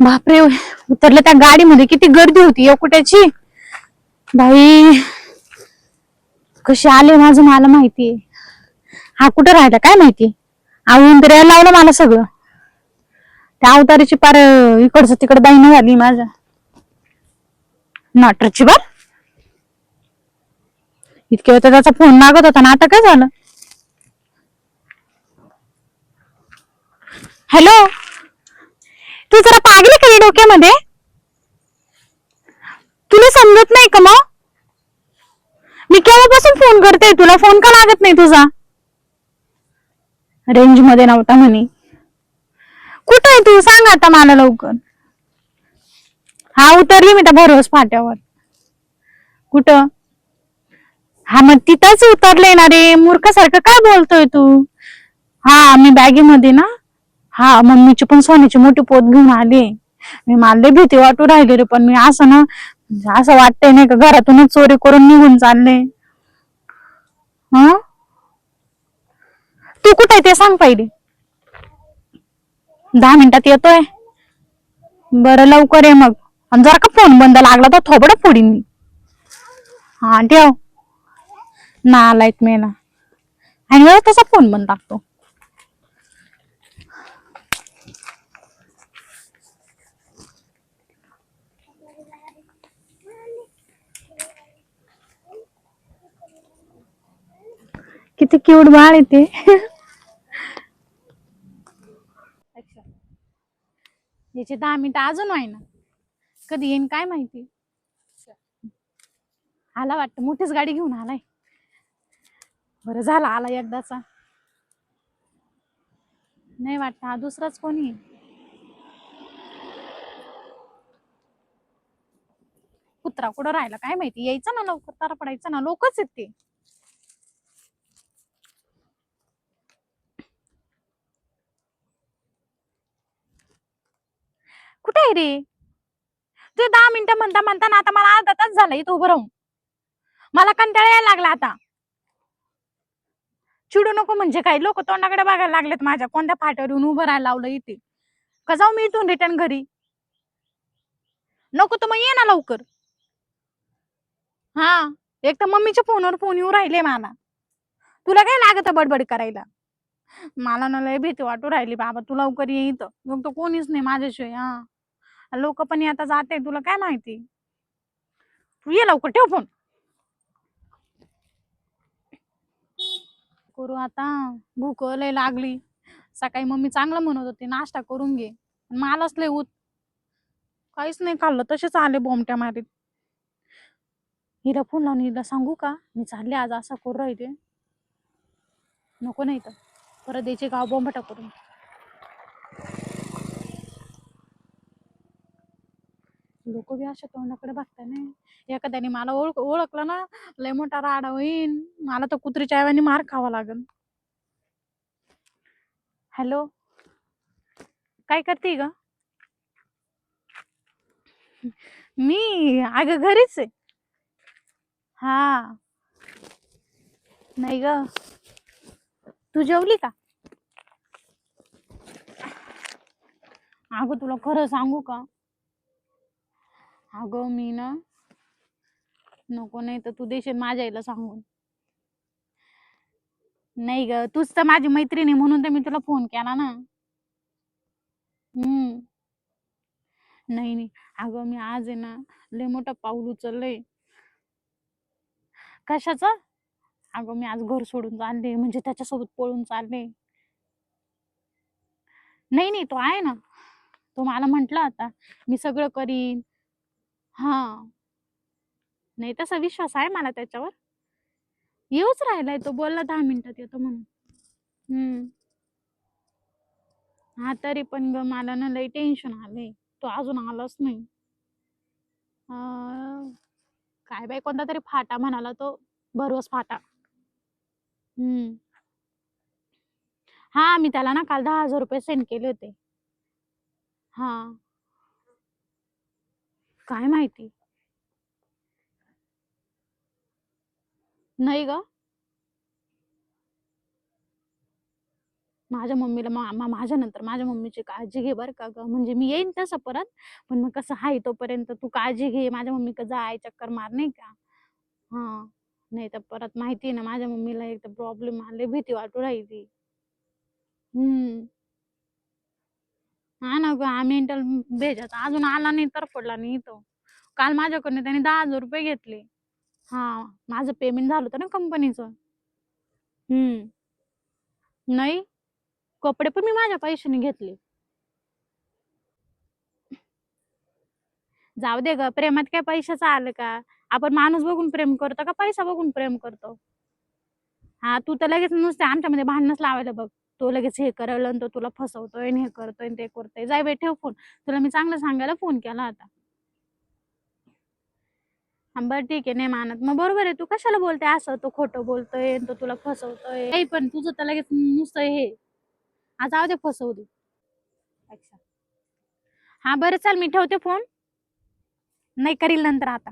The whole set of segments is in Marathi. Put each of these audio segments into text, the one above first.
बापरे उतरलं त्या गाडीमध्ये. किती गर्दी होती एकुट्याची बाई कशी आले माझं मला माहिती. हा कुठं राहिला काय माहिती? आवडून तर यायला लावलं मला सगळं. त्या अवतारीची पार इकडचं तिकडं दाईनं झाली माझ्या. नॉटरची बर इतके वेळ त्याचा फोन मागत होता ना आता काय झालं? हॅलो? तू जरा पागली का डोक्यामध्ये? तुला समजत नाही का मग? मी केव्हापासून फोन करते तुला? फोन का लागत नाही तुझा? रेंजमध्ये नव्हता म्हणे. कुठं आहे तू? सांग आता मला लवकर. हा उतरली मी त्या भरोस फाट्यावर. कुठं? हा मग तिथंच उतरले ना रे. मूर्खासारखं काय बोलतोय तू? हा मी बॅगेमध्ये ना. हा मम्मीची पण सोन्याची मोठी पोत घेऊन आली. मी मला लय भीती वाटू राहिली रे पण मी असं ना म्हणजे असं वाटतंय नाही का घरातूनच चोरी करून निघून चालले. हा? तू कुठे ते सांग पहिले. दहा मिनिटात येतोय. बरं लवकर ये मग. आणि जर का फोन बंद लागला तर थोबडं फोडीन मी. हा ठेव. नालायक मेला. आणि वेळ तसा फोन बंद लागतो? किती क्यूट बाळ येते याचे दहा मिनिटं अजून आहे ना कधी येईन काय माहिती? आला वाटतं मोठीच गाडी घेऊन आलाय. बरं झाला आला एकदाचा. नाही वाटत हा दुसराच कोणी कुत्रा कुठं राहिला काय माहिती? यायचं ना लवकर तारा पडायचं ना लोकच येते कुठे आहे रे? तू दहा मिनिटं म्हणता म्हणता ना आता मला अर्धा तास झाला इथं उभं राहून. मला कंटाळा यायला लागला आता. चिडू नको म्हणजे काय? लोक तोंडाकडे बघायला लागलेत माझ्या. कोणत्या फाट्यावर येऊन उभं राहायला लावलं इथे? का जाऊ मी इथून रिटर्न घरी? नको तर मग ये ना लवकर. हा एक तर मम्मीच्या फोनवर फोन येऊ राहिले मला. तुला काय लागत बडबड करायला? मला ना लय भीती वाटू राहिली. बाबा तू लवकर ये इथं. मग तो कोणीच नाही माझ्याशिवाय हा. लोक पण आता जाते तुला काय माहिती? तू ये लवकर ठेव फोन. करू आता भूक लय लागली. सकाळी मम्मी चांगलं म्हणत होती नाश्ता करून घे. मालच लय उत काहीच नाही खाल्लं तसेच आले बोमट्या मारीत. हिला फोन लावून हिला सांगू का? मी चालले आज असा करू राहिले. नको नाही तर. परत द्यायचे गाव बोंबटा करून. लोक बी अशा तोंडाकडे बघता नाही. एखाद्याने मला ओळख ओळखलं ना लय मोठा राडा होईन. मला तर कुत्रीच्या ऐवणी मार खावा लागल हॅलो? काय करते ग? मी? अग घरीच आहे. हा. नाही ग. तू जेवली का? अगं तुला खरं सांगू का? अगं मी ना नको नाही तर तू देशील माझ्या आईला सांगून. नाही ग तूच तर माझी मैत्रीण आहे म्हणून तर मी तुला फोन केला ना. हम्म. नाही नाही. अगं मी आज आहे ना लय मोठं पाऊल उचललंय. कशाचं? अगं मी आज घर सोडून चालले म्हणजे त्याच्यासोबत पळून चालले. नाही नाही तो आहे ना. तो मला म्हंटला आता मी सगळं करीन. हा. नाही तसा विश्वास आहे मला त्याच्यावर. येऊच राहिलाय तो बोलला दहा मिनिटात येतो म्हणून. हम्म. हा तरी पण ग मला ना लई टेन्शन आलंय. तो अजून आलाच नाही. अं, काय बाई कोणता तरी फाटा म्हणाला तो भरवस फाटा. हम्म. हा मी त्याला ना काल दहा हजार रुपये सेंड केले होते. हा. काय माहिती? नाही ग. माझ्या मम्मीला मा माझ्या नंतर माझ्या मम्मीची काळजी घे बरं का ग. म्हणजे मी येईन तसं परत पण मग कसं आहे तोपर्यंत तू काळजी घे. माझ्या मम्मी मम्मीकडे जाय चक्कर मार नाही का? हा. नाही तर परत माहिती आहे ना माझ्या मम्मीला एक तर प्रॉब्लेम आले भीती वाटू राहिली. हम्म. हा ना गं मेंटल भेजाचा अजून आला नाही तर पडला नाही तो काल माझ्याकडनं त्याने दहा हजार रुपये घेतले. हा माझं पेमेंट झालं होतं ना कंपनीचं हम्म. नाही कपडे पण मी माझ्या पैशाने घेतले. जाऊ दे ग प्रेमात काय पैशाचं आलं का? आपण माणूस बघून प्रेम करतो का पैसा बघून प्रेम करतो? हा तू तर लगेच नुसते आमच्यामध्ये भांडणच लावायला बघ. तो लगेच हे करायला आणि तो तुला फसवतोय आणि हे करतोय ते करतोय. जाय बाई ठेव फोन तुला मी चांगलं सांगायला फोन केला आता. हा बरं ठीक आहे नाही मानत. मग बरोबर आहे तू कशाला बोलते? असं तो खोटं बोलतोय तो तुला फसवतोय. नाही पण तुझं तर लगेच नुसतं हे. आज जाऊ दे फसवू दे. अच्छा. हा बरं चाल मी ठेवते फोन नाही करील नंतर आता.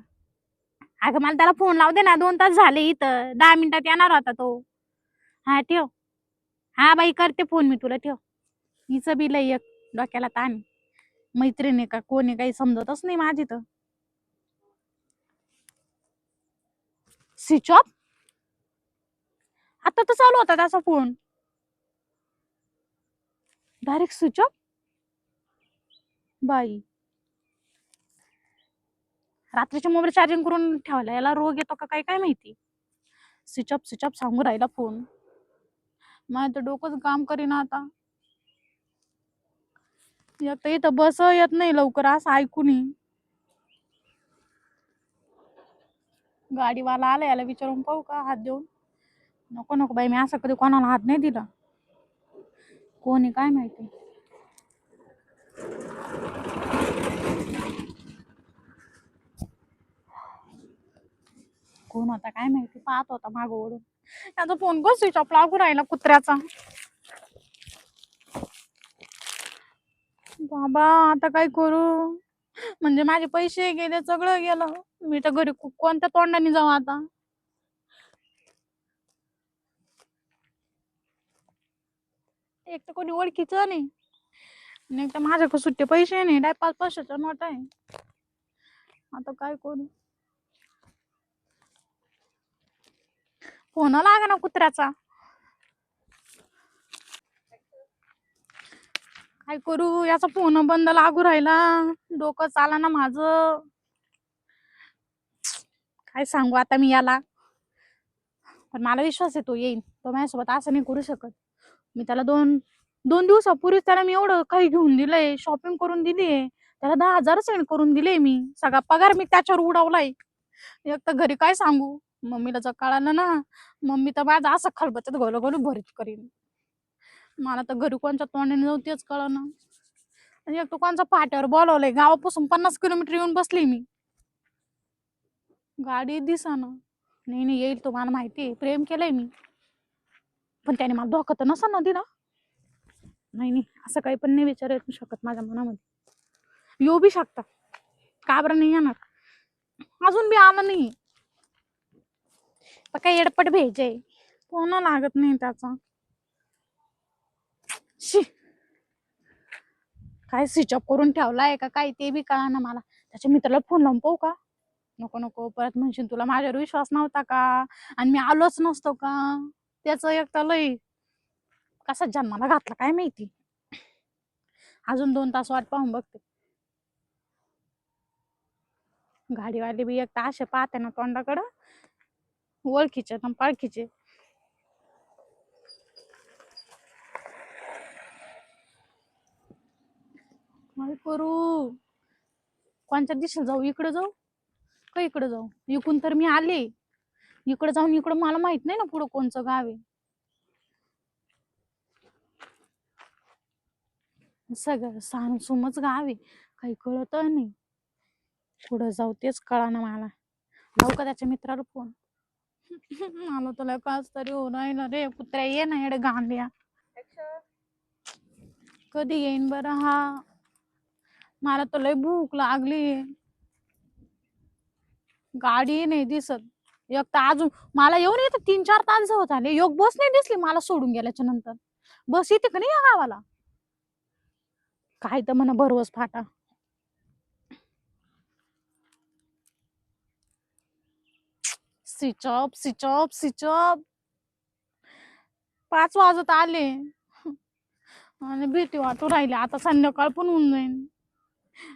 अगं मला त्याला फोन लावते दे ना दोन तास झाले इथं. दहा मिनिटात येणार होता तो. हा ठेव. हा बाई करते फोन मी तुला ठेव. हिचं बी लय एक डोक्याला ताण मैत्रीण आहे का कोणी काही समजतच नाही माझी तर. स्विच ऑफ आता तर चालू होता त्याचा फोन. डायरेक्ट स्विच ऑफ बाई. रात्रीच्या मोबाईल चार्जिंग करून ठेवला याला रोग येतो का काय काय माहिती? स्विच ऑफ स्विच ऑफ सांगू राहिला फोन. माझं तर डोकंच काम करीना आता. एक तर इथं बस येत नाही लवकर असं ऐकून गाडीवाला आला याला विचारून पाहू का हात देऊन. नको नको बाई मी असं कधी कोणाला हात नाही दिला. कोणी काय माहिती. कोण होता काय माहिती पाहत होता मागं ओढून. त्याचा फोन गो स्विच ऑफ लागू राहिला कुत्र्याचा. बाबा आता काय करू? म्हणजे माझे पैसे गेले सगळं गेलं. मी तर घरी कोणत्या तोंडाने जाऊ आता? एक तर कोणी ओळखीचं नाही. आणि एक तर माझ्याकडे सुट्टे पैसे नाही. डाय पाच पाचशेचा नोट आहे. आता काय करू? फोन लागा ना कुत्र्याचा. काय करू याचा फोन बंद लागू राहिला. डोकं चाला ना माझ. काय सांगू आता मी याला. पण मला विश्वास आहे तो येईन. तो माझ्यासोबत असं नाही करू शकत. मी त्याला दोन दोन दिवसापूर्वीच त्याला मी एवढं काही घेऊन दिलंय शॉपिंग करून दिलीये. त्याला दहा हजार सेंड करून दिले मी. सगळा पगार मी त्याच्यावर उडवलाय. एक तर घरी काय सांगू? मम्मीला जर कळालं ना मम्मी तर माझा असं खलबत्यात गोल गोल भरीत करीन. मला तर घरी कोणच्या तोंडाने जाऊ तेच कळना. आणि एक तर कोणच्या पाट्यावर बोलवलंय? गावापासून पन्नास किलोमीटर येऊन बसली मी. गाडी दिसा ना नाही नाही येईल तो मला माहिती आहे प्रेम केलंय मी. पण त्याने मला धोका तर नसा ना दिला. नाही नाही असं काही पण नाही विचार येऊ शकत माझ्या मनामध्ये. येऊ बी शकता. का बरं नाही येणार? अजून बी आलं नाही. पण काही एडपट भेजे. कोणा लागत नाही त्याचा. शी. काय स्विच ऑफ करून ठेवलाय का काय ते बी कळा ना मला. त्याच्या मित्राला फोन लावून पाहू का? नको नको. परत म्हणशील तुला माझ्यावर विश्वास नव्हता का? आणि मी आलोच नसतो का? त्याचं एक तर लय कसा जन्माला घातला काय माहिती? अजून दोन तास वाट पाहून बघते. गाडीवाले बी एक तर असे पाहते ना तोंडाकडं. ओळखीचे ना पाळखीचे. करू कोणच्या दिशेला जाऊ? इकडे जाऊ? का इकडे जाऊ? इकून तर मी आले. इकडे जाऊन इकडं मला माहीत नाही ना पुढं कोणचं गाव आहे. सगळं सानसुमच गाव आहे. काही कळत नाही. पुढं जाऊ तेच कळा ना मला. जाऊ का त्याच्या मित्राला फोन मला तुला काच तरी होऊन राहिलं रे. कुत्र्या ये ना एवढे गांड्या कधी येईन बरं हा? मला तर लय भूक लागली. गाडी नाही दिसत. एक तर अजून मला येऊन येतं तीन चार तास होत आले योग बस नाही दिसली मला सोडून गेल्याच्यानंतर. बस येते का नाही या गावाला? काय तर म्हणा भरवस फाटा. Switch off switch off switch off. पाच वाजत आले. आणि भीती वाटू राहिली. आता संध्याकाळ पण होऊन जाईल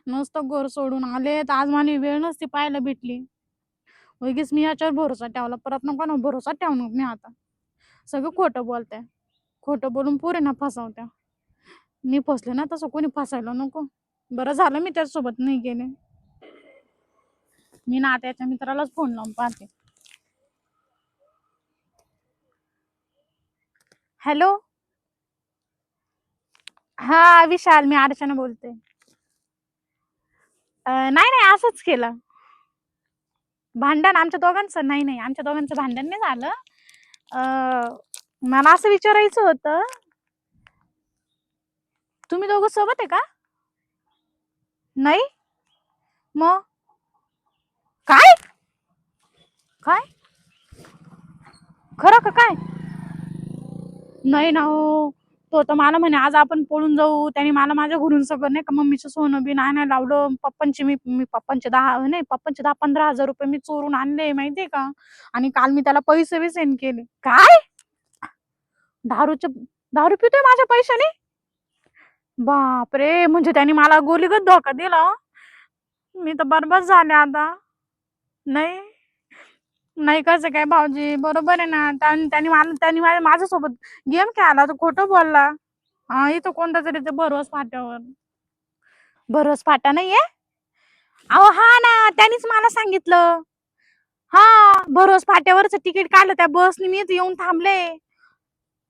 नुसतं घर सोडून आले तर आज मला वेळ नसती पाहायला भेटली. उगीच मी याच्यावर भरोसा ठेवला परत नको ना भरोसा ठेवणार मी आता. सगळं खोटं बोलते खोटं बोलून पुरे ना फसवत्या. मी फसले ना तसं कोणी फसायला नको. बरं झालं मी त्याच्यासोबत नाही गेले. मी ना आता याच्या मित्रालाच फोन लावून पाहते. हॅलो? हा विशाल मी अर्चना बोलते. नाही नाही असंच केलं. भांडण आमच्या दोघांचं नाही नाही आमच्या दोघांचं भांडण नाही झालं. मला असं विचारायचं होतं. तुम्ही दोघं सोबत आहे का? नाही? मग काय? काय? खरं का काय? नाही ना हो. तो तर मला म्हणे आज आपण पळून जाऊ. त्याने मला माझ्या घरून सगळं नाही का मम्मीचं सोनं बिन आणायला लावलं. पप्पांचे मी मी पप्पांचे दहा नाही पप्पांचे दहा पंधरा हजार रुपये मी चोरून आणले माहितीये का? आणि काल मी त्याला पैसे बी सेंड केले. काय? दारूचे दारू पितोय माझ्या पैशाने? बापरे म्हणजे त्याने मला गोलीगत धोका दिला हो. मी तर बरबाद झाले आता. नाही? नाही कसं काय भाऊजी? बरोबर आहे ना. त्यान- त्यांनी मला त्यांनी माझ्या माझ्यासोबत गेम खेळाला तो खोटं बोलला. हा इथं कोणता तरी ते भरवस फाट्यावर. भरवस फाटा नाहीये? अहो हा ना त्यांनीच मला सांगितलं. हा भरवस फाट्यावरच तिकीट काढलं त्या बसने मी इथं येऊन थांबले.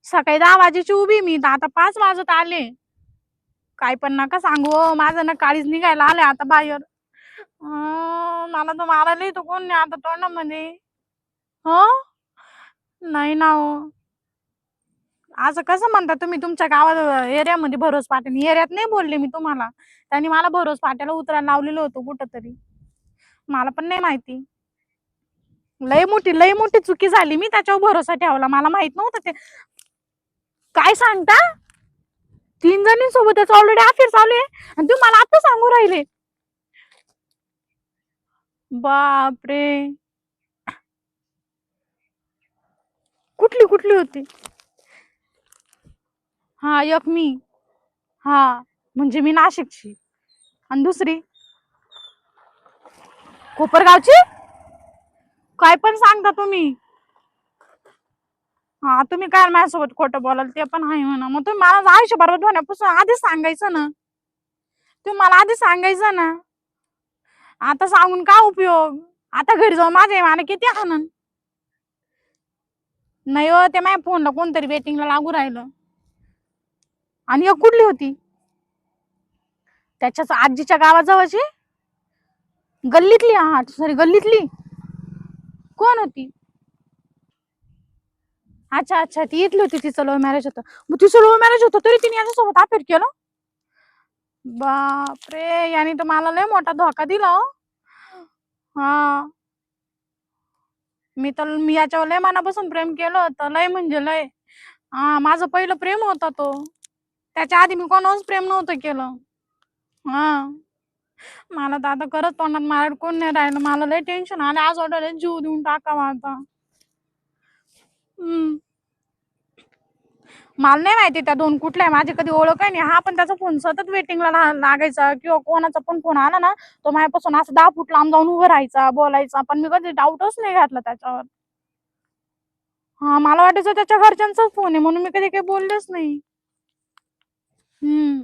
सकाळी दहा वाजेची उभी मी तर आता पाच वाजत आले. काय पण नका सांगू हो, माझं ना काळीच निघायला आलं आता बाहेर. अं, मला तर मारायला येतो कोण नाही आता तोंडामध्ये. हो? नाही ना हो. असं कसं म्हणता तुम्ही? तुमच्या गावात एरियामध्ये भरोस पाटील. एरियात नाही बोलले मी तुम्हाला. त्यांनी मला भरोस पाट्याला उतरायला लावलेलं होतं कुठं तरी मला पण नाही माहिती. लय मोठी लय मोठी चुकी झाली मी त्याच्यावर भरोसा ठेवला. मला माहीत नव्हतं ते. काय सांगता? तीन जणी सोबतच ऑलरेडी अफेअर चालू आहे. आणि तुम्ही मला आता सांगू राहिले. बापरे! कुठली कुठली होती? हा एक मी. हा म्हणजे मी नाशिकची. आणि दुसरी? कोपरगावची? काय पण सांगता तुम्ही. हा तुम्ही काय माझ्यासोबत खोटं बोलाल ते पण आहे म्हणा. मग तुम्ही मला आयुष्य बरोबर होण्यापासून आधीच सांगायचं ना. तुम्ही मला आधी सांगायचं ना. आता सांगून काय उपयोग? आता घरी जाऊ माझ्या मला किती आनंद नाही हो ते माझ्या फोनला कोणतरी वेटिंगला लागू राहिलं. आणि एक कुठली होती? त्याच्याच आजीच्या गावाजवळची? गल्लीतली हा सॉरी गल्लीतली. कोण होती? अच्छा अच्छा ती इथली होती तिचं लव्ह मॅरेज होतं. मग तिचं लव्ह मॅरेज होतं तरी तिने याच्यासोबत अफेअर केलं? बापरे याने तर मला लय मोठा धोका दिला हो. हा. मी तर मी याच्यावर लय मनापासून प्रेम केलं तर लय म्हणजे लय. हा माझं पहिलं प्रेम होता तो. त्याच्या आधी मी कोणावरच प्रेम नव्हतं केलं. हा. मला तर आता खरंच तोंडात मला कोण नाही राहिलं. मला लय टेन्शन आलं. आज ऑर्डर जीव देऊन टाकावा आता. हम्म. मला नाही माहिती त्या दोन कुठल्या माझी कधी ओळख आहे नाही. हा पण त्याचा फोन सतत वेटिंगला लागायचा किंवा कोणाचा पण फोन आला ना तो माझ्यापासून असं दहा फूट लांब जाऊन उभं राहायचा बोलायचा. पण मी कधी डाऊटच नाही घातला त्याच्यावर. हा मला वाटायचं त्याच्या घरच्यांचाच फोन आहे. म्हणून मी कधी काही बोललेच नाही. हम्म.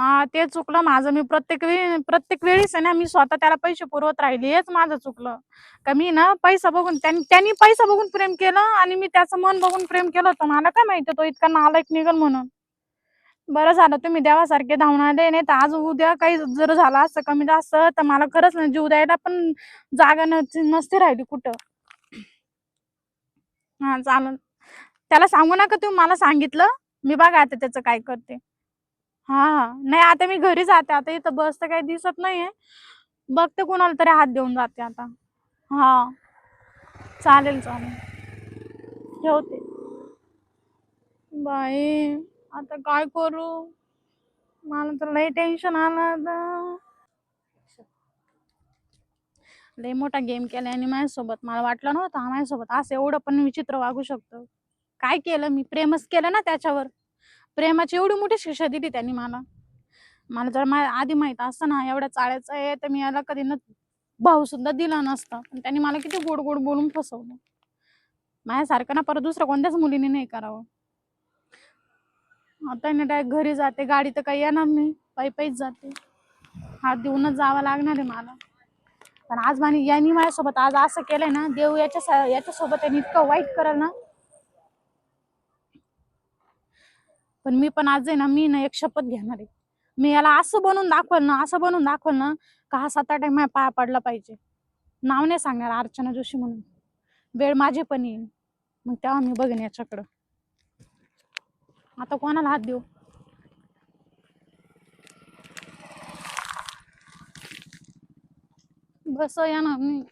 हा ते चुकलं माझं. मी प्रत्येक वेळी प्रत्येक वेळीच आहे ना मी स्वतः त्याला पैसे पुरवत राहिले. हेच माझं चुकलं. का मी ना पैसा बघून त्यांनी त्यांनी पैसा बघून प्रेम केलं आणि मी त्याचं मन बघून प्रेम केलं होतं. मला काय माहिती तो इतका नालायक निघल म्हणून. बरं झालं तुम्ही देवासारखे धावून आले. नाही तर आज उद्या काही जर झालं असतं कमी जास्त तर मला खरंच नाही जीव द्यायला पण जागा नसती नसती राहिली कुठं. हा चालन त्याला सांगू नका तुम्ही मला सांगितलं. मी बघा आता त्याचं काय करते. हा. हा नाही आता मी घरी जाते. आता इथं बस तर काही दिसत नाहीये. बघते कोणाला तरी हात देऊन जाते आता. हा. चालेल चालेल. ठेवते. बाई आता काय करू? मला तर लई टेन्शन आलं आता. लई मोठा गेम केला आणि माझ्यासोबत. मला वाटलं नव्हतं हा माझ्यासोबत. असं एवढं पण विचित्र वागू शकतो. काय केलं? मी प्रेमच केलं ना त्याच्यावर. प्रेमाची एवढी मोठी शिक्षा दिली त्यांनी मला. मला जर मा आधी माहीत असतं ना एवढ्या चाळ्याचं आहे तर मी याला कधी न भाऊ सुद्धा दिला नसता. पण त्यांनी मला किती गोड गोड बोलून फसवलं. माझ्यासारखं ना परत दुसऱ्या कोणत्याच मुलीने नाही करावं. आता ना डायरेक्ट घरी जाते गाडी तर काही येणार नाही पायी पायीच जाते. हात देऊनच जावं लागणार आहे मला. पण आज माझी यांनी माझ्यासोबत आज असं केलंय ना देव याच्या याच्यासोबत त्यांनी इतकं वाईट करेल ना पण मी पण आज आहे ना मी ना एक शपथ घेणार आहे. मी याला असं बनवून दाखवल ना असं बनवून दाखवल ना का हा सात आठ माझ्या पाया पडला पाहिजे. नाव नाही सांगणार अर्चना जोशी म्हणून. वेळ माझी पण येईल. मग तेव्हा मी बघेन याच्याकडं. आता कोणाला हात देऊ? बस येणार मी.